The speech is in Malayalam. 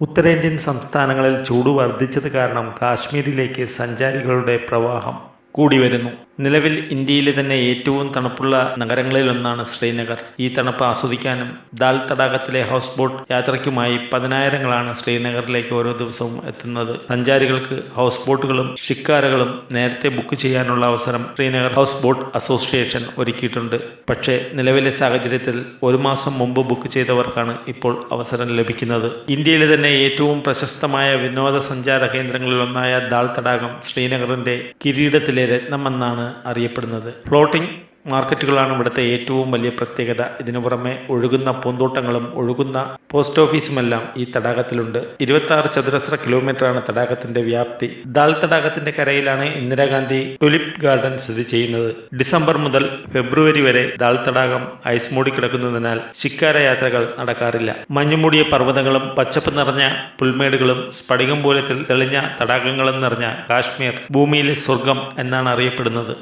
ഉത്തരേന്ത്യൻ സംസ്ഥാനങ്ങളിൽ ചൂട് വർദ്ധിച്ചത് കാരണം കാശ്മീരിലേക്ക് സഞ്ചാരികളുടെ പ്രവാഹം. കൂടി വരുന്നു നിലവിൽ ഇന്ത്യയിലെ തന്നെ ഏറ്റവും തണുപ്പുള്ള നഗരങ്ങളിലൊന്നാണ് ശ്രീനഗർ. ഈ തണുപ്പ് ആസ്വദിക്കാനും ദാൽ തടാകത്തിലെ ഹൗസ് ബോട്ട് യാത്രയ്ക്കുമായി പതിനായിരങ്ങളാണ് ശ്രീനഗറിലേക്ക് ഓരോ ദിവസവും എത്തുന്നത്. സഞ്ചാരികൾക്ക് ഹൗസ് ബോട്ടുകളും ഷിക്കാരകളും നേരത്തെ ബുക്ക് ചെയ്യാനുള്ള അവസരം ശ്രീനഗർ ഹൗസ് ബോട്ട് അസോസിയേഷൻ ഒരുക്കിയിട്ടുണ്ട്. പക്ഷേ നിലവിലെ സാഹചര്യത്തിൽ ഒരു മാസം മുമ്പ് ബുക്ക് ചെയ്തവർക്കാണ് ഇപ്പോൾ അവസരം ലഭിക്കുന്നത്. ഇന്ത്യയിലെ തന്നെ ഏറ്റവും പ്രശസ്തമായ വിനോദസഞ്ചാര കേന്ദ്രങ്ങളിലൊന്നായ ദാൽ തടാകം ശ്രീനഗറിന്റെ കിരീടത്തിലെ രത്നമെന്നാണ് അറിയപ്പെടുന്നത്. ഫ്ലോട്ടിംഗ് മാർക്കറ്റുകളാണ് ഇവിടുത്തെ ഏറ്റവും വലിയ പ്രത്യേകത. ഇതിനു പുറമെ ഒഴുകുന്ന പൂന്തോട്ടങ്ങളും ഒഴുകുന്ന പോസ്റ്റ് ഓഫീസുമെല്ലാം ഈ തടാകത്തിലുണ്ട്. ഇരുപത്തി ചതുരശ്ര കിലോമീറ്ററാണ് തടാകത്തിന്റെ വ്യാപ്തി. ദാൽ തടാകത്തിന്റെ കരയിലാണ് ഇന്ദിരാഗാന്ധി ടുലിപ് ഗാർഡൻ സ്ഥിതി ചെയ്യുന്നത്. ഡിസംബർ മുതൽ ഫെബ്രുവരി വരെ ദാൽ തടാകം ഐസ് മൂടി കിടക്കുന്നതിനാൽ ശിക്കാര യാത്രകൾ നടക്കാറില്ല. മഞ്ഞുമൂടിയ പർവതങ്ങളും പച്ചപ്പ് നിറഞ്ഞ പുൽമേടുകളും സ്ഫടികം പോലെ തെളിഞ്ഞ തടാകങ്ങളും നിറഞ്ഞ കാശ്മീർ ഭൂമിയിലെ സ്വർഗം എന്നാണ് അറിയപ്പെടുന്നത്.